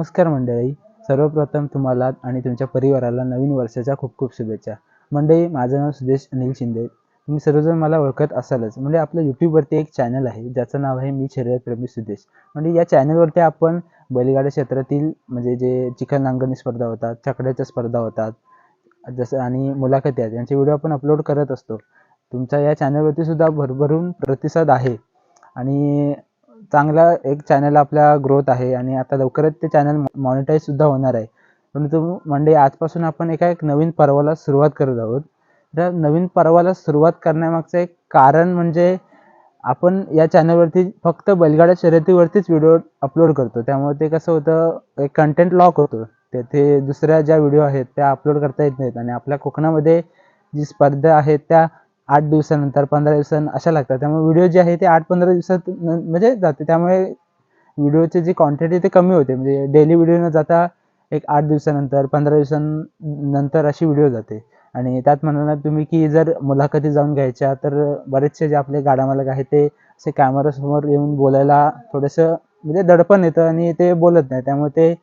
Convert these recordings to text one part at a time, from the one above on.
नमस्कार मंडळी. सर्वप्रथम तुम्हाला आणि तुमच्या परिवाराला नवीन वर्षाच्या खूप खूप शुभेच्छा. मंडळी माझं नाव सुदेश अनिल शिंदे. तुम्ही सर्वजण मला ओळखत असालच. म्हणजे आपलं यूट्यूबवरती एक चॅनल आहे ज्याचं नाव आहे मी शर्यतप्रेमी सुदेश. म्हणजे या चॅनलवरती आपण बैलगाड्या क्षेत्रातील म्हणजे जे चिखल नांगरणी स्पर्धा होतात चकड्याच्या स्पर्धा होतात जसं आणि मुलाखती आहेत यांचे व्हिडिओ आपण अपलोड करत असतो. तुमच्या या चॅनलवरती सुद्धा भरभरून प्रतिसाद आहे. आणि चांगला एक चॅनल आपला ग्रोथ आहे आणि आता लवकरच ते चॅनल मॉनिटाईज सुद्धा होणार आहे. परंतु म्हणजे आजपासून आपण एका एक नवीन पर्वाला सुरुवात करत आहोत. तर नवीन पर्वाला सुरुवात करण्यामागचं एक कारण म्हणजे आपण या चॅनलवरती फक्त बैलगाड्या शर्यतीवरतीच व्हिडिओ अपलोड करतो. त्यामुळे ते कसं होतं एक कंटेंट लॉक होतो. तेथे दुसऱ्या ज्या व्हिडिओ आहेत त्या अपलोड करता येत नाहीत आणि आपल्या कोकणामध्ये जी स्पर्धा आहेत त्या आठ दिवसानंतर पंधरा दिवसां अशा लागतात. त्यामुळे व्हिडिओ जे आहे ते आठ पंधरा दिवसात न- म्हणजे जाते. त्यामुळे व्हिडिओची जी क्वांटिटी ते कमी होते. म्हणजे डेली व्हिडिओ न जाता एक आठ दिवसानंतर पंधरा दिवसांनंतर अशी व्हिडिओ जाते. आणि त्यात म्हणाला तुम्ही की जर मुलाखती जाऊन घ्यायच्या तर बरेचसे जे आपले गाडा मालक आहेत ते असे कॅमेरासमोर येऊन बोलायला थोडंसं म्हणजे दडपण येतं आणि ते बोलत नाही. त्यामुळे ते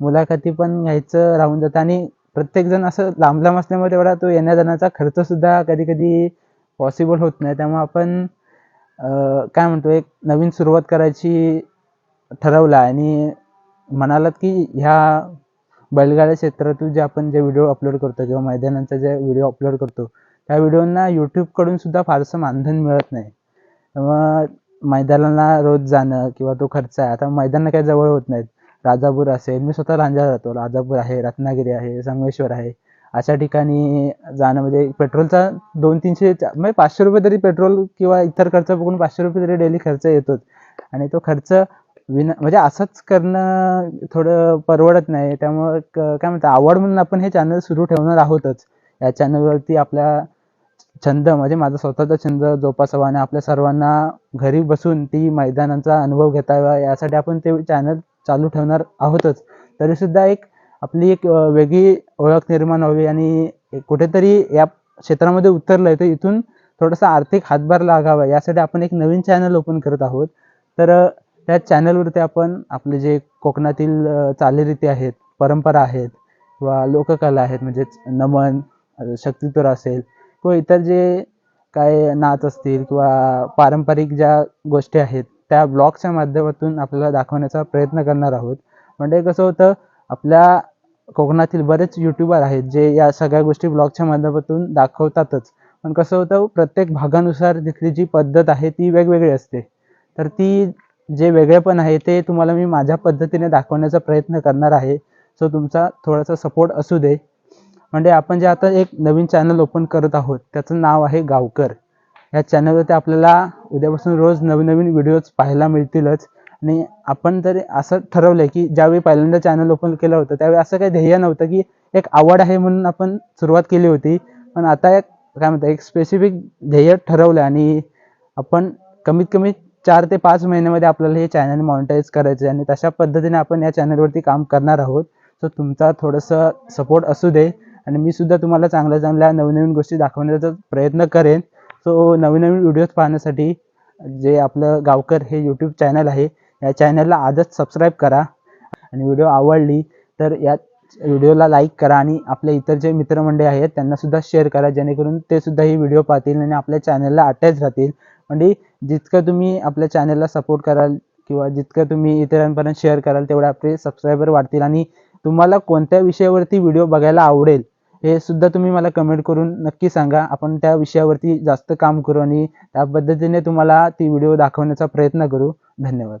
मुलाखती पण घ्यायचं राहून जातं. आणि प्रत्येकजण असं लांब लांब असल्यामुळे तेवढा तो येण्या जाण्याचा खर्चसुद्धा कधी कधी पॉसिबल होत नाही. त्यामुळे आपण काय म्हणतो एक नवीन सुरुवात करायची ठरवलं आणि म्हणालात की ह्या बैलगाड्या क्षेत्रातून जे आपण जे व्हिडिओ अपलोड करतो किंवा मैदानांचा जे व्हिडिओ अपलोड करतो त्या व्हिडिओंना यूट्यूबकडून सुद्धा फारसं मानधन मिळत नाही. त्यामुळं मैदानाला रोज जाणं किंवा तो खर्च आहे. आता मैदान काही जवळ होत नाहीत. राजापूर असेल. मी स्वतः रांजा जातो. राजापूर आहे रत्नागिरी आहे संगमेश्वर आहे. अशा ठिकाणी जाणं म्हणजे पेट्रोलचा दोन तीनशे म्हणजे पाचशे रुपये तरी पेट्रोल किंवा इतर खर्च बघून पाचशे रुपये तरी डेली खर्च येतोच. आणि तो खर्च विना म्हणजे असंच करणं थोडं परवडत नाही. त्यामुळं क- काय म्हणतात आवड म्हणून आपण हे चॅनल सुरू ठेवणार आहोतच. या चॅनलवरती आपला छंद म्हणजे माझा स्वतःचा छंद जोपासावा आणि आपल्या सर्वांना घरी बसून ती मैदानांचा अनुभव घेता यावा यासाठी आपण ते चॅनल चालू ठेवणार आहोतच. तरीसुद्धा एक आपली एक वेगळी ओळख निर्माण व्हावी आणि कुठेतरी या क्षेत्रामध्ये उतरलं आहे तर इथून थोडासा आर्थिक हातभार लागावा यासाठी आपण एक नवीन चॅनल ओपन करत आहोत. तर त्या चॅनलवरती आपण आपले जे कोकणातील चालीरीती आहेत परंपरा आहेत किंवा लोककला आहेत म्हणजेच नमन अं, असेल किंवा इतर जे काय नाच असतील किंवा पारंपरिक ज्या गोष्टी आहेत त्या ब्लॉगच्या माध्यमातून आपल्याला दाखवण्याचा प्रयत्न करणार आहोत. म्हणजे कसं होतं आपल्या कोकणातील बरेच यूट्यूबर आहेत जे या सगळ्या गोष्टी ब्लॉगच्या माध्यमातून दाखवतातच. पण कसं होतं प्रत्येक भागानुसार तिथली जी पद्धत आहे ती वेगवेगळी असते. तर ती जे वेगळेपण आहे ते तुम्हाला मी माझ्या पद्धतीने दाखवण्याचा प्रयत्न करणार आहे. सो तुमचा थोडासा सपोर्ट असू दे. म्हणजे आपण जे आता एक नवीन चॅनल ओपन करत आहोत त्याचं नाव आहे गावकर. या चॅनलवरती आपल्याला उद्यापासून रोज नवीन नवीन व्हिडिओज पाहायला मिळतीलच. आणि आपण तरी असं ठरवलं की ज्यावेळी पहिल्यांदा चॅनल ओपन केलं होतं त्यावेळी असं काही ध्येय नव्हतं की एक आवड आहे म्हणून आपण सुरुवात केली होती. पण आता एक काय म्हणतात एक स्पेसिफिक ध्येय ठरवलं आणि आपण कमीत कमी चार ते पाच महिन्यामध्ये आपल्याला हे चॅनल मॉनिटाईज करायचं आहे आणि तशा पद्धतीने आपण या चॅनलवरती काम करणार आहोत. सो तुमचा थोडंसं सपोर्ट असू दे आणि मी सुद्धा तुम्हाला चांगल्या चांगल्या नवनवीन गोष्टी दाखवण्याचा प्रयत्न करेन. सो नवीन नवीन व्हिडिओज पाहण्यासाठी जे आपलं गावकर हे यूट्यूब चॅनल आहे या चॅनलला आजच सबस्क्राईब करा. आणि व्हिडिओ आवडली तर या व्हिडिओला लाईक करा आणि आपले इतर जे मित्रमंडळी आहेत त्यांनासुद्धा शेअर करा. जेणेकरून ते सुद्धा ही व्हिडिओ पाहतील आणि आपल्या चॅनलला अटॅच राहतील. म्हणजे जितकं तुम्ही आपल्या चॅनलला सपोर्ट कराल किंवा जितकं तुम्ही इतरांपर्यंत शेअर कराल तेवढे आपले सबस्क्रायबर वाढतील आणि तुम्हाला कोणत्या विषयावरती व्हिडिओ बघायला आवडेल हे सुद्धा तुम्ही मला कमेंट करून नक्की सांगा. आपण त्या विषयावरती जास्त काम करू आणि त्या पद्धतीने तुम्हाला ती व्हिडिओ दाखवण्याचा प्रयत्न करू. धन्यवाद.